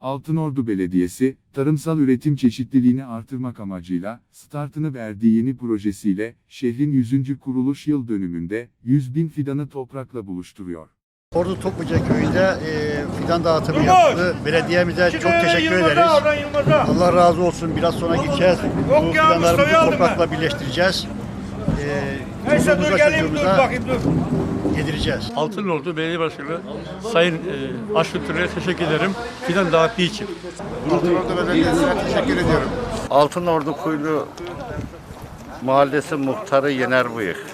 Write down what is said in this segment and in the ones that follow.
Altınordu Belediyesi, tarımsal üretim çeşitliliğini artırmak amacıyla, startını verdiği yeni projesiyle, şehrin 100. kuruluş yıl dönümünde, 100 bin fidanı toprakla buluşturuyor. Ordu Topluca Köyü'nde e, fidan dağıtımı yaptı. Belediyemize çok teşekkür ederiz. Allah razı olsun. Biraz sonra gideceğiz. Bu fidanlarımızı toprakla birleştireceğiz. E, Neyse dur geleyim dur bakayım dur. Yedireceğiz. Altınordu Belediye Başkanı Sayın e, Aşkın Türel'e teşekkür ederim. Fidan dağıttığı için. Altınordu Belediyesi'ne teşekkür ediyorum. Altınordu Kuyulu Mahallesi Muhtarı Yener Bıyık.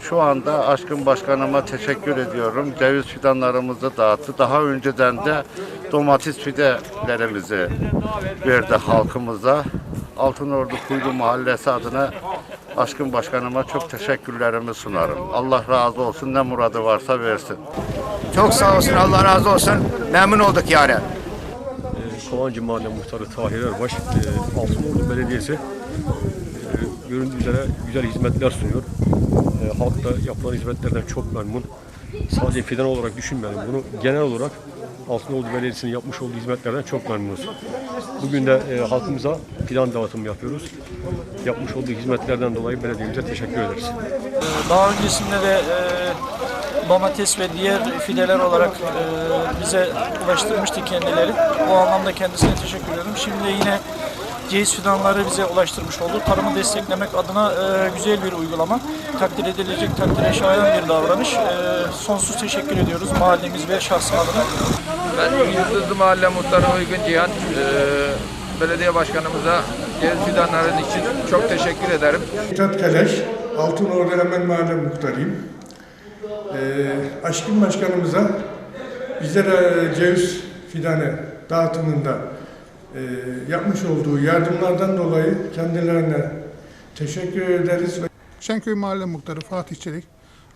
Şu anda Aşkın Başkanıma teşekkür ediyorum. Ceviz fidanlarımızı dağıttı. Daha önceden de domates fidelerimizi verdi halkımıza. Altınordu Kuyulu Mahallesi adına Aşkın Başkanıma çok teşekkürlerimi sunarım. Allah razı olsun ne muradı varsa versin. Çok sağ olsun Allah razı olsun. Memnun olduk yani. E, Kovancı Mahalle Muhtarı Tahir Erbaş, e, Altınordu Belediyesi e, göründüğü üzere güzel hizmetler sunuyor. E, halk da yapılan hizmetlerden çok memnun. Sadece fidan olarak düşünmeyelim bunu. Genel olarak Altınordu Belediyesi'nin yapmış olduğu hizmetlerden çok memnunuz. Bugün de e, halkımıza fidan dağıtımı yapıyoruz. Yapmış olduğu hizmetlerden dolayı belediyemize teşekkür ederiz. Daha öncesinde de e, domates ve diğer fideler olarak e, bize ulaştırmıştı kendileri. Bu anlamda kendisine teşekkür ediyorum. Şimdi yine ceviz fidanları bize ulaştırmış oldu. Tarımı desteklemek adına e, güzel bir uygulama. Takdir edilecek, takdire şayan bir davranış. E, sonsuz teşekkür ediyoruz mahallemiz ve şahsım adına. Ben Yıldızlı Mahalle Muhtarı Uygun Cihan. Eee, belediye başkanımıza ceviz fidanların için çok teşekkür ederim. Mithat Keleş, Altınordu Hemen Mahalle Muhtarıyım. Ee, Aşkın Başkanımıza bizlere ceviz fidanı dağıtımında e, yapmış olduğu yardımlardan dolayı kendilerine teşekkür ederiz. Şenköy Mahalle Muhtarı Fatih Çelik.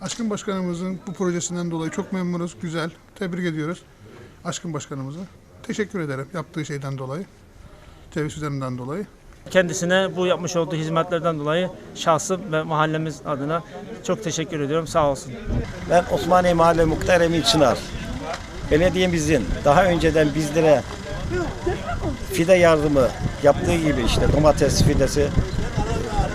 Aşkın Başkanımızın bu projesinden dolayı çok memnunuz, güzel. Tebrik ediyoruz Aşkın Başkanımızı. Teşekkür ederim yaptığı şeyden dolayı. Ceviz üzerinden dolayı. Kendisine bu yapmış olduğu hizmetlerden dolayı şahsım ve mahallemiz adına çok teşekkür ediyorum. Sağ olsun. Ben Osmaniye Mahalle Muhtar Emin Çınar. Belediyemizin daha önceden bizlere fide yardımı yaptığı gibi işte domates fidesi,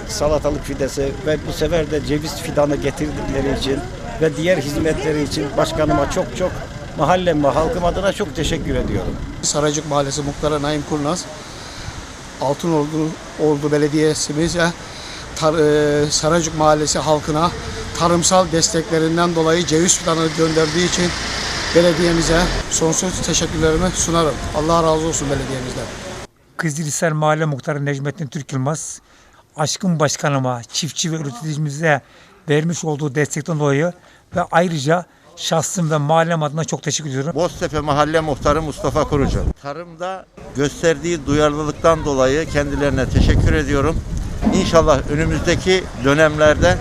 salatalık fidesi ve bu sefer de ceviz fidanı getirdikleri için ve diğer hizmetleri için başkanıma çok çok mahallem ve halkım adına çok teşekkür ediyorum. Saraycık Mahallesi Muhtarı Naim Kurnaz. Altınordu Ordu Belediyesi'mize tar, e, Saraycık Mahallesi halkına tarımsal desteklerinden dolayı ceviz fidanı gönderdiği için belediyemize sonsuz teşekkürlerimi sunarım. Allah razı olsun belediyemizden. Kızılhisar Mahalle Muhtarı Necmettin Türk Yılmaz, Aşkın Başkanıma, çiftçi ve üreticimize vermiş olduğu destekten dolayı ve ayrıca şahsım ve mahallem adına çok teşekkür ediyorum. Boztepe Mahalle Muhtarı Mustafa Kurucu. Tarımda gösterdiği duyarlılıktan dolayı kendilerine teşekkür ediyorum. İnşallah önümüzdeki dönemlerde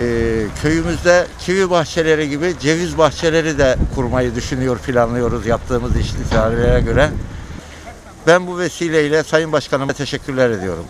e, köyümüzde kivi bahçeleri gibi ceviz bahçeleri de kurmayı düşünüyor, planlıyoruz yaptığımız iştiharelere göre. Ben bu vesileyle Sayın Başkanıma teşekkürler ediyorum.